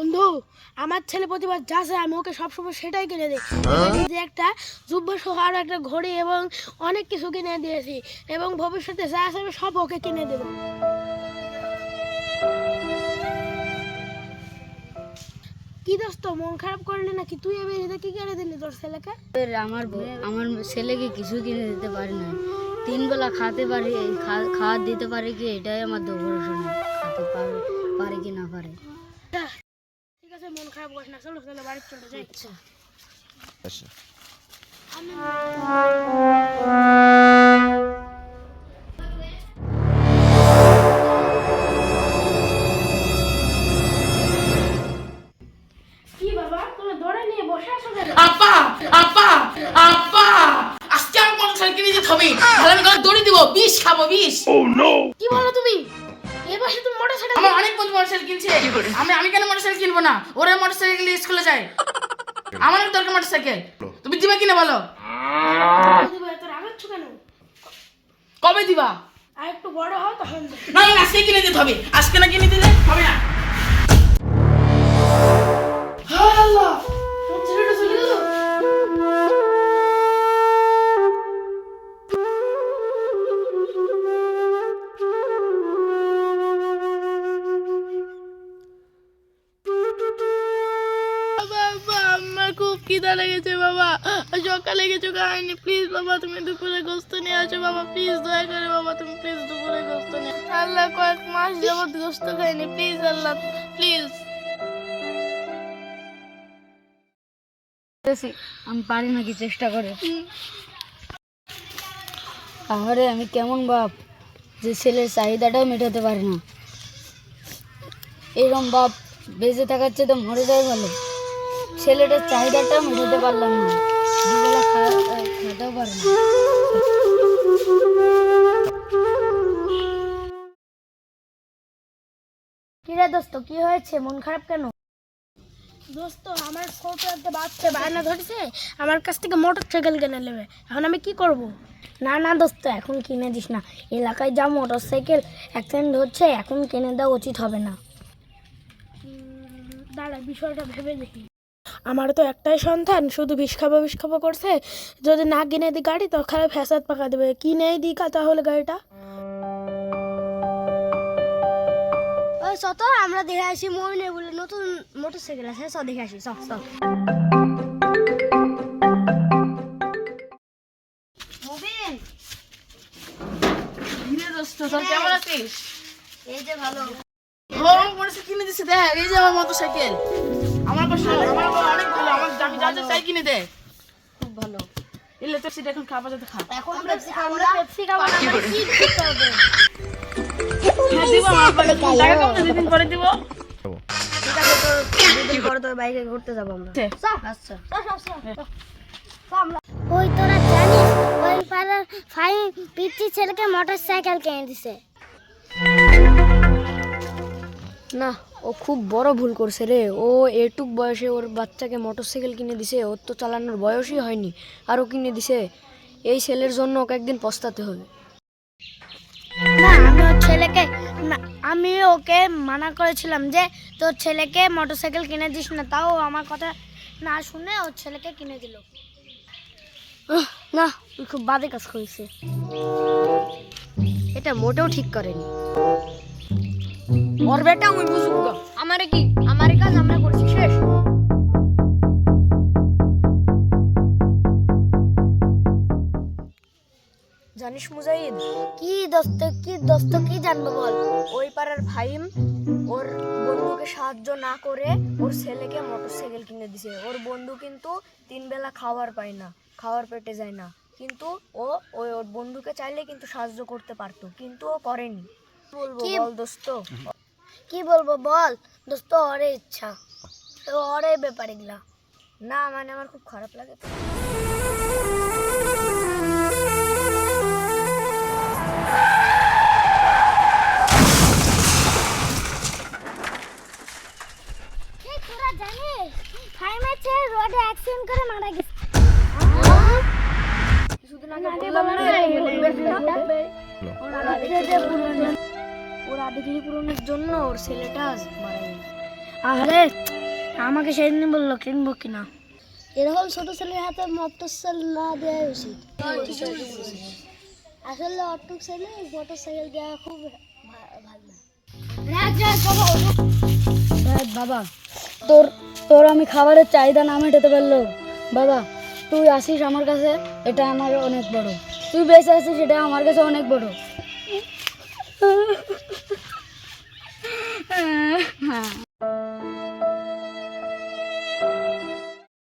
বন্ধু আমার ছেলে প্রতিবার যা চায় আমি ওকে সবসময় সেটাই কিনে দিই। যে একটা যুব্য সহ একটা ঘড়ি এবং অনেক কিছু কিনে দিয়েছি এবং ভবিষ্যতে যা আছে আমি সব ওকে কিনে দেবো। কি দোস্ত মন খারাপ করলি নাকি? তুই এবার এটা কি কিনে দিলি তোর ছেলেকে? আমার আমার ছেলেকে কিছু কিনে দিতে পারি না। তিন বেলা খাতে পারি খা- খাওয়ার দিতে পারে কি? এটাই আমার ভরসা নেই খাতে পারে পারে কি না পারে। মন খারাপ করিস না চলো তাহলে বাড়ি চলে যাই। আচ্ছা। কি বাবা ধরে নিয়ে বসে আছো কেন? আপা আপা আপা আজকে আমার কিনে দিতে হবে। বিষ খাব বিষ। কি বলো তুমি? এ বয়সে তুমি মোটরসাইকেল আমার অনেক বন্ধু মোটরসাইকেল কিনছে। আমি আমি কেন মোটরসাইকেল কিনবো না? ওরা মোটরসাইকেল স্কুলে যায়। আমার দরকার মোটরসাইকেল তুমি দিবা কিনে বলো? কবে দিবা? আর একটু বড় হও তখন না না আজকে কিনে দিতে হবে। আজকে না কিনে দিলে হবে না। হায় আল্লাহ খিদা লেগেছে বাবা। সকালে কিছু খাইনি প্লিজ বাবা তুমি দুপুরে গোস্ত নিয়ে আসো বাবা। প্লিজ দয়া করে বাবা তুমি প্লিজ দুপুরে গোস্ত নিয়ে আল্লাহ কয়েক মাস যাবত গোস্ত খাইনি। প্লিজ আল্লাহ প্লিজ আমি পারি নাকি চেষ্টা করে? আহারে আমি কেমন বাপ? যে ছেলের চাহিদাটাও মেটাতে পারি না। এরকম বাপ বেঁচে থাকার চেয়ে তো মরে যায় ভালো ছেলেটার চাহিদাটা মেটাতে পারলাম না। দুবেলা খাওয়া পারে না। কিরে দোস্ত কি হয়েছে? মন খারাপ কেন? দোস্ত আমার ছোট একটা বাচ্চা বায়না ধরেছে আমার কাছ থেকে মোটর সাইকেল কিনে নেবে। এখন আমি কি করব? না না দোস্ত এখন কিনে দিস না। এলাকায় যা মোটর সাইকেল অ্যাক্সিডেন্ট হচ্ছে এখন কিনে দেওয়া উচিত হবে না। দাঁড়া বিষয়টা ভেবে দেখি। আমার তো একটাই সন্তান শুধু বিষ খাব বিষ খাব করছে। যদি না কিনে দিই গাড়ি তো খারাপ ফ্যাসাদ পাকা দেবে। কিনেই দিই কা তাহলে গাড়িটা? ওই চত আমরা দেখে আসি মমিনে বলে নতুন মোটর সাইকেল আছে। সব দেখে আসি দোস্ত তোর কেমন আছিস? এই যে ভালো। ও কিনে দিছে দেখ এই যে আমার মোটরসাইকেল। আমার পাশে আমার অনেক ভালো আমার আমি যা যা চাই কিনে দে। খুব ভালো। এলে তোর সেটা এখন যাতে খা। এখন পেপসি খাব না পেপসি খাব না কি করতে হবে। হ্যাঁ দিব আমার পরে টাকা কম না পরে দিব। ঠিক আছে তো দুদিন পরে তোর বাইকে ঘুরতে যাব আমরা। আচ্ছা ওই তোরা জানিস ওই পাড়ার ফাইন পিচ্ছি ছেলেকে মোটর সাইকেল কিনে দিছে। না ও খুব বড় ভুল করছে রে। ও এটুক বয়সে ওর বাচ্চাকে মোটরসাইকেল কিনে দিছে ওর তো চালানোর বয়সই হয়নি আরও কিনে দিছে। এই ছেলের জন্য ওকে একদিন পস্তাতে হবে। না আমি ওর ছেলেকে আমি ওকে মানা করেছিলাম যে তোর ছেলেকে মোটরসাইকেল কিনে দিস না। তাও আমার কথা না শুনে ওর ছেলেকে কিনে দিল। না তুই খুব বাজে কাজ করেছে এটা মোটেও ঠিক করেনি। ওর বেটা আমি বুঝুক আমারে কি? আমার কাজ আমরা করছি শেষ। জানিস মুজাহিদ? কি দোস্ত কি দোস্ত কি জানব বল? ওই পাড়ার ওর বন্ধুকে সাহায্য না করে ওর ছেলেকে মোটরসাইকেল কিনে দিছে। ওর বন্ধু কিন্তু তিন বেলা খাবার পায় না খাওয়ার পেটে যায় না। কিন্তু ও ওই ওর বন্ধুকে চাইলে কিন্তু সাহায্য করতে পারতো কিন্তু ও করেনি। বলব বল দোস্ত? কি বলব বল দোস্ত ওরে ইচ্ছা তো ওরে ব্যাপার এগুলা না মানে আমার খুব খারাপ লাগে তো। তোরা জানিস ফাইমের ছেলে রোডে অ্যাক্সিডেন্ট করে মারা গেছে কিছুদিন আগে বললাম না, ওর থেকে পূরণের- জন্য ওর ছেলেটা মারা গেল। আরে আমাকে সেদিন বলল কিনবো কিনা এরকম ছোট ছেলের হাতে মোটর সাইকেল না দেওয়া উচিত। আসলে অটো ছেলে মোটর সাইকেল দেওয়া খুব ভালো বাবা তোর তোর আমি খাবারের চাহিদা না মেটাতে পারল। বাবা তুই আসিস আমার কাছে এটা আমার অনেক বড়। তুই বেঁচে আছিস এটা আমার কাছে অনেক বড়। হ্যাঁ